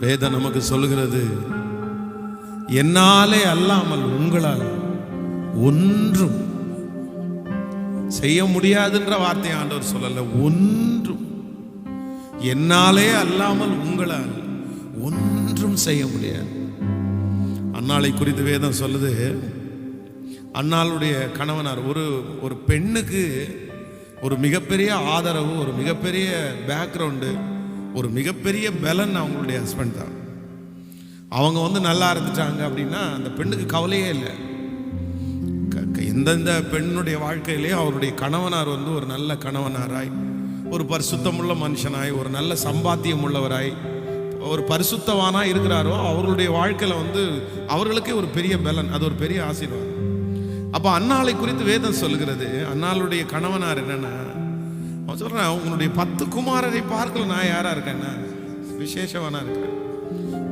வேதம் நமக்கு சொல்லுகிறது என்னாலே அல்லாமல் உங்களால் ஒன்றும் செய்ய முடியாதுன்ற வார்த்தை ஆண்டவர் சொல்லல ஒன்றும். என்னாலே அல்லாமல் உங்களால் ஒன்றும் செய்ய முடியாது. அன்னாளை குறித்து வேதம் சொல்லுது அன்னாளுடைய கணவனார் ஒரு ஒரு பெண்ணுக்கு ஒரு மிகப்பெரிய ஆதரவு ஒரு மிகப்பெரிய பேக்ரவுண்டு ஒரு மிகப்பெரிய பலன் அவங்களுடைய ஹஸ்பண்ட் தான். அவங்க வந்து நல்லா இருந்துட்டாங்க அப்படின்னா அந்த பெண்ணுக்கு கவலையே இல்லை. க- க- எந்தெந்த பெண்ணுடைய வாழ்க்கையிலேயே அவருடைய கணவனார் வந்து ஒரு நல்ல கணவனாராய் ஒரு பரிசுத்தமுள்ள மனுஷனாய் ஒரு நல்ல சம்பாத்தியம் உள்ளவராய் ஒரு பரிசுத்தவானா இருக்கிறாரோ அவர்களுடைய வாழ்க்கையில் வந்து அவர்களுக்கே ஒரு பெரிய பலன் அது ஒரு பெரிய ஆசீர்வாதம். அப்போ அன்னாளை குறித்து வேதம் சொல்லுகிறது அன்னாளுடைய கணவனார் என்னென்னா அவன் சொல்றான் உங்களுடைய பத்து குமாரரை பார்க்கல நான் யாரா இருக்கேன்னா விசேஷவானா இருக்கேன்.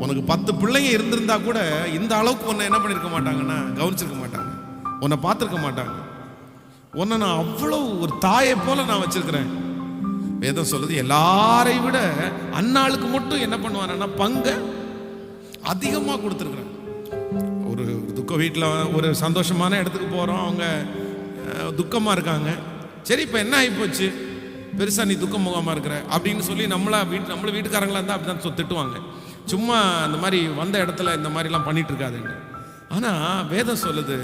உனக்கு பத்து பிள்ளைங்க இருந்திருந்தா கூட இந்த அளவுக்கு உன்னை என்ன பண்ணிருக்க மாட்டாங்கன்னா கவனிச்சிருக்க மாட்டாங்க. உன்னை பார்த்துருக்க மாட்டாங்க. உன்னை நான் அவ்வளவு ஒரு தாயை போல நான் வச்சிருக்கிறேன். வேதம் சொல்லுது எல்லாரையும் விட அன்னாளுக்கு மட்டும் என்ன பண்ணுவானா பங்கை அதிகமாக கொடுத்துருக்குறேன். ஒரு துக்க வீட்டில் ஒரு சந்தோஷமான இடத்துக்கு போகிறோம் அவங்க துக்கமாக இருக்காங்க. சரி இப்போ என்ன ஆகிப்போச்சு பெருசாக நீ துக்க முகமாக இருக்கிற? அப்படின்னு சொல்லி நம்மளா வீட்டு நம்மள வீட்டுக்காரங்களா இருந்தால் அப்படி தான் திட்டுவாங்க. சும்மா அந்த மாதிரி வந்த இடத்துல இந்த மாதிரிலாம் பண்ணிட்டு இருக்காதுங்க ஆனால் வேதம் சொல்லுது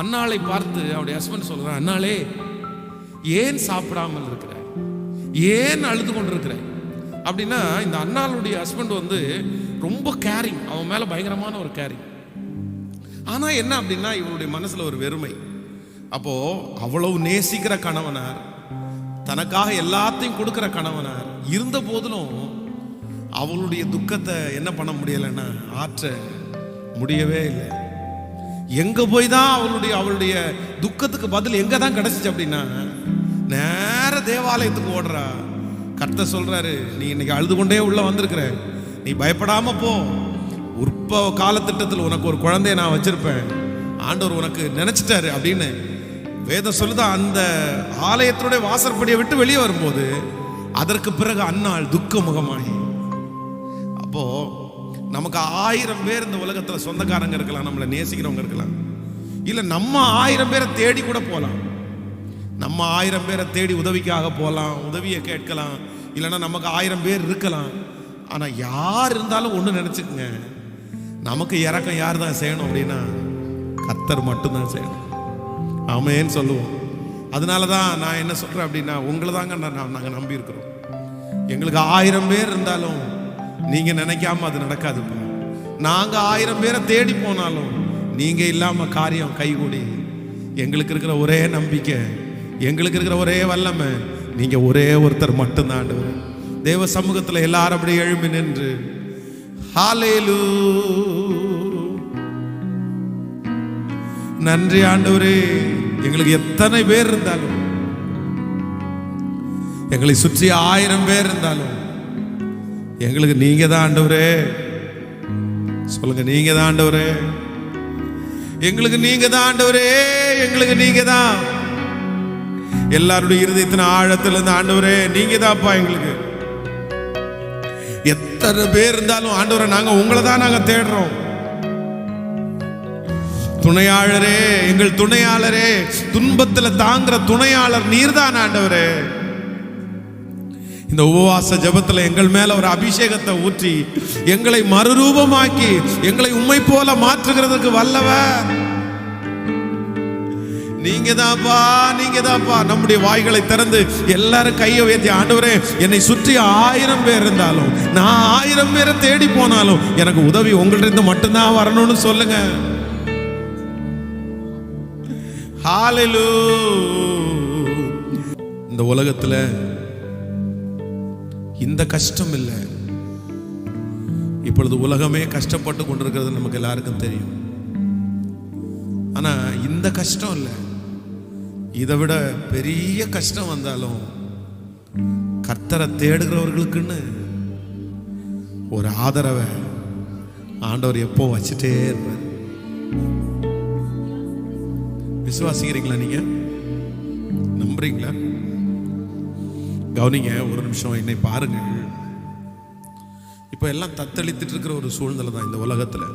அன்னாளை பார்த்து அவருடைய ஹஸ்பண்ட் சொல்கிறான் அன்னாளே ஏன் சாப்பிடாமல் இருக்கிற? ஏன் அழுது கொண்டிருக்கிற? அப்படின்னா இந்த அண்ணாளுடைய ஹஸ்பண்ட் வந்து ரொம்ப கேரிங் அவன் மேல பயங்கரமான ஒரு கேரிங் ஆனா என்ன அப்படின்னா இவனுடைய மனசுல ஒரு வெறுமை. அப்போ அவ்வளவு நேசிக்கிற கணவனார் தனக்காக எல்லாத்தையும் கொடுக்குற கணவனார் இருந்த போதிலும் அவளுடைய துக்கத்தை என்ன பண்ண முடியலைன்னா ஆற்ற முடியவே இல்லை. எங்க போய் தான் அவளுடைய அவளுடைய துக்கத்துக்கு பதில் எங்க தான் கிடைச்சிச்சு அப்படின்னா நேர தேவாலயத்துக்கு ஓடுறா. கர்த்த சொல்றாரு நீ இன்னைக்கு அழுது கொண்டே உள்ள வந்திருக்கிற. நீ பயப்படாம போ. உற்ப காலத்திட்டத்தில் உனக்கு ஒரு குழந்தைய நான் வச்சிருப்பேன். ஆண்டவர் உனக்கு நினைச்சிட்டாரு அப்படின்னு வேதம் சொல்லுதா அந்த ஆலயத்தினுடைய வாசற்படியை விட்டு வெளியே வரும்போது அதற்கு பிறகு அன்னாள் துக்க முகமாகி அப்போ நமக்கு ஆயிரம் பேர் இந்த உலகத்தில் சொந்தக்காரங்க இருக்கலாம் நம்மளை நேசிக்கிறவங்க இருக்கலாம். இல்லை நம்ம ஆயிரம் பேரை தேடி கூட போகலாம் நம்ம ஆயிரம் பேரை தேடி உதவிக்காக போகலாம் உதவியை கேட்கலாம். இல்லைன்னா நமக்கு ஆயிரம் பேர் இருக்கலாம். ஆனால் யார் இருந்தாலும் ஒன்று நினச்சிக்கங்க. நமக்கு இறக்கம் யார் தான் செய்யணும் அப்படின்னா கத்தர் மட்டும்தான் செய்யணும். ஆமேன்னு சொல்லுவோம். அதனால தான் நான் என்ன சொல்கிறேன் அப்படின்னா உங்களை தாங்க நான் நாங்கள் நம்பியிருக்கிறோம். எங்களுக்கு ஆயிரம் பேர் இருந்தாலும் நீங்கள் நினைக்காம அது நடக்காது நாங்கள் ஆயிரம் பேரை தேடி போனாலும் நீங்கள் இல்லாமல் காரியம் கைகூடி எங்களுக்கு இருக்கிற ஒரே நம்பிக்கை எங்களுக்கு இருக்கிற ஒரே வல்லமை நீங்கள் ஒரே ஒருத்தர் மட்டும்தான் தேவ சமூகத்தில் எல்லாரும் அப்படியே எழும்பி நின்று ஹாலேலூ நன்றி ஆண்டவரே. எங்களுக்கு எத்தனை பேர் இருந்தாலும் எங்களை சுற்றி ஆயிரம் பேர் இருந்தாலும் எங்களுக்கு நீங்க தான் ஆண்டவரே. சொல்லுங்க நீங்க தான் ஆண்டவரே. எங்களுக்கு நீங்க தான் ஆண்டவரே எங்களுக்கு நீங்க தான். எல்லாருடைய இருதயத்தின் ஆழத்துல இருந்து ஆண்டவரே நீங்க தான்ப்பா எங்களுக்கு. எத்தனை பேர் இருந்தாலும் ஆண்டவரை நாங்க உங்களை தான் நாங்க தேடுறோம். துணையாளரே எங்கள் துணையாளரே துன்பத்தில் தாங்குற துணையாளர் நீர்தான் ஆண்டவரே. இந்த உபவாச ஜபத்தில் எங்கள் மேல ஒரு அபிஷேகத்தை ஊற்றி எங்களை மறுரூபமாக்கி எங்களை உண்மை போல மாற்றுகிறதுக்கு வல்லவர். நீங்க தான்ப்பா நீங்க தான்ப்பா நம்முடைய வாய்களை திறந்து எல்லாரும் கையை உயர்த்தி ஆண்டவரே என்னை சுற்றி ஆயிரம் பேர் இருந்தாலும் நான் ஆயிரம் பேரை தேடி போனாலும் எனக்கு உதவி உங்கள்கிட்ட இருந்து மட்டும்தான் வரணும்னு சொல்லுங்க. ஹalleluya இந்த உலகத்துல இந்த கஷ்டம் இல்லை. இப்பொழுது உலகமே கஷ்டப்பட்டு கொண்டிருக்கிறது நமக்கு எல்லாருக்கும் தெரியும். ஆனா இந்த கஷ்டம் இல்லை. இதை விட பெரிய கஷ்டம் வந்தாலும் கர்த்தரை தேடுகிறவர்களுக்குன்னு ஒரு ஆதரவை ஆண்டவர் எப்போ வச்சுட்டே இருப்பார். விசுவாசிக்கிறீங்களா நீங்க? நம்புறீங்களா? கவனிங்க ஒரு நிமிஷம் என்னை பாருங்கள் இப்போ எல்லாம் தத்தளித்துட்டு இருக்கிற ஒரு சூழ்நிலை தான் இந்த உலகத்தில்.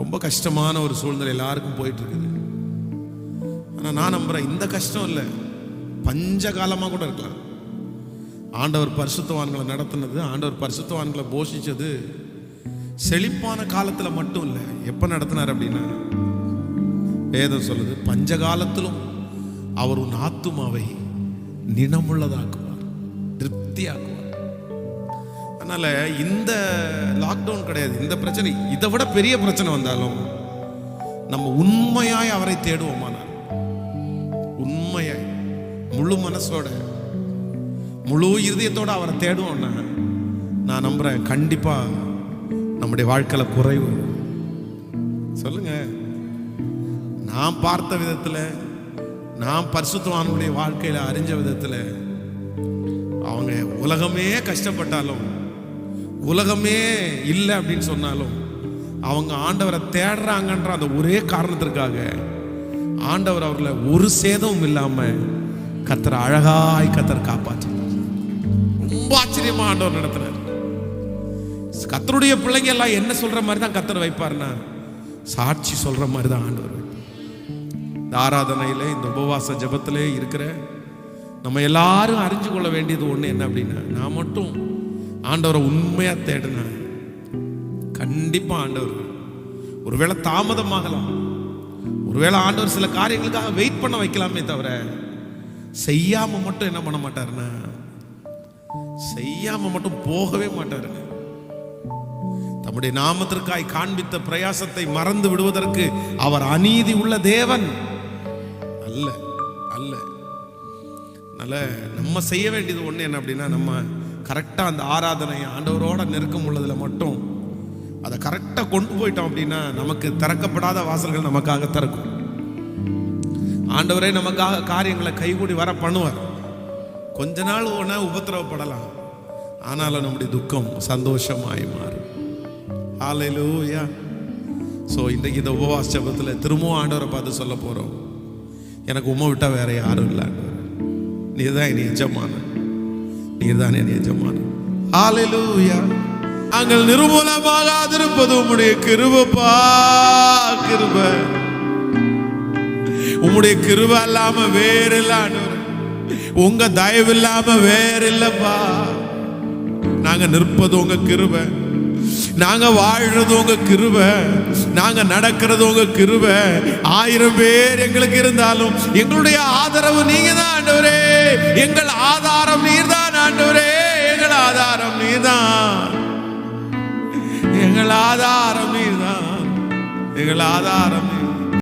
ரொம்ப கஷ்டமான ஒரு சூழ்நிலை எல்லாருக்கும் போயிட்டு இருக்குது ஆனால் நான் நம்புறேன் இந்த கஷ்டம் இல்லை. பஞ்ச காலமாக கூட இருக்கலாம். ஆண்டவர் பரிசுத்தவான்களை நடத்தினது ஆண்டவர் பரிசுத்தவான்களை போஷித்தது செழிப்பான காலத்தில் மட்டும் இல்லை. எப்போ நடத்தினார் அப்படின்னா வேதம் சொல்லுது பஞ்ச காலத்திலும் அவர் உன் ஆத்துமாவை நினமுள்ளதாக்குவார் திருப்தியாக்குவார். அதனால இந்த லாக்டவுன் கிடையாது. இந்த பிரச்சனை இதை விட பெரிய பிரச்சனை வந்தாலும் நம்ம உண்மையாய் அவரை தேடுவோமானால் உண்மையாய் முழு மனசோட முழு இருதயத்தோட அவரை தேடுவோம்னா நான் நம்புறேன் கண்டிப்பாக நம்முடைய வாழ்க்கையில் குறைவு. சொல்லுங்கள் நான் பார்த்த விதத்தில் நான் பரிசுத்தவானுடைய வாழ்க்கையில் அறிஞ்ச விதத்தில் அவங்க உலகமே கஷ்டப்பட்டாலும் உலகமே இல்லை அப்படின்னு சொன்னாலும் அவங்க ஆண்டவரை தேடுறாங்கன்ற அந்த ஒரே காரணத்திற்காக ஆண்டவர் அவர்களை ஒரு சேதமும் இல்லாமல் கத்தர் அழகாய் கத்தர் காப்பாற்றினார். ரொம்ப ஆச்சரியமா ஆண்டவர் நடத்தினார் கத்தருடைய பிள்ளைங்க எல்லாம் என்ன சொல்ற மாதிரி தான் கத்தர் வைப்பார்னா சாட்சி சொல்ற மாதிரி தான் ஆண்டவர் வைப்பார். இந்த ஆராதனையில் இந்த உபவாச ஜபத்திலே இருக்கிற நம்ம எல்லாரும் அறிஞ்சு கொள்ள வேண்டியது ஒன்று என்ன அப்படின்னா நான் மட்டும் ஆண்டவரை உண்மையாக தேடினேன். கண்டிப்பாக ஆண்டவர். ஒருவேளை தாமதமாகலாம். ஒருவேளை ஆண்டவர் சில காரியங்களுக்காக வெயிட் பண்ண வைக்கலாமே தவிர செய்யாம மட்டும் என்ன பண்ண மாட்டாருன்னா செய்யாம மட்டும் போகவே மாட்டாருங்க. தம்முடைய நாமத்திற்காய் காண்பித்த பிரயாசத்தை மறந்து விடுவதற்கு அவர் அநீதி உள்ள தேவன். அல்ல அல்ல. அதனால நம்ம செய்ய வேண்டியது ஒன்று என்ன அப்படின்னா நம்ம கரெக்டாக அந்த ஆராதனை ஆண்டவரோட நெருக்கம் உள்ளதில் மட்டும் அதை கரெக்டாக கொண்டு போயிட்டோம் அப்படின்னா நமக்கு திறக்கப்படாத வாசல்கள் நமக்காக திறக்கும். ஆண்டவரே நமக்காக காரியங்களை கைகூடி வர பண்ணுவார். கொஞ்ச நாள் ஒன்றா உபத்திரவப்படலாம். ஆனாலும் நம்முடைய துக்கம் சந்தோஷமாய் மாறும். ஆலையிலூயா ஸோ இன்றைக்கு இந்த உபவாச ஜெபத்தில் திரும்பவும் ஆண்டவரை பார்த்து சொல்ல போகிறோம் எனக்கு உம்மை விட்டால் வேற யாரும் இல்லை. நீர் தான் என் எஜமான நீர் தான் என் எஜமான ஹalleluya நாங்கள் நிர்மூலமாகாதிருப்பது உம்முடைய கிருபப்பா கிருப. உம்முடைய கிருப இல்லாம வேற இல்ல உங்க தயவு இல்லாம வேற இல்லப்பா நாங்க நிற்பது உங்க கிருபை. நாங்கள் வாழ்கிறது உங்க கிருபை. நாங்கள் நடக்கிறது உங்க கிருபை. ஆயிரம் பேர் எங்களுக்கு இருந்தாலும் எங்களுடைய ஆதரவு நீங்கள் தான் ஆண்டவரே. எங்கள் ஆதாரம் நீர்தான் ஆண்டவரே. எங்கள் ஆதாரம் நீர்தான். எங்கள் ஆதாரம் நீர்தான். எங்கள் ஆதாரம் நீர்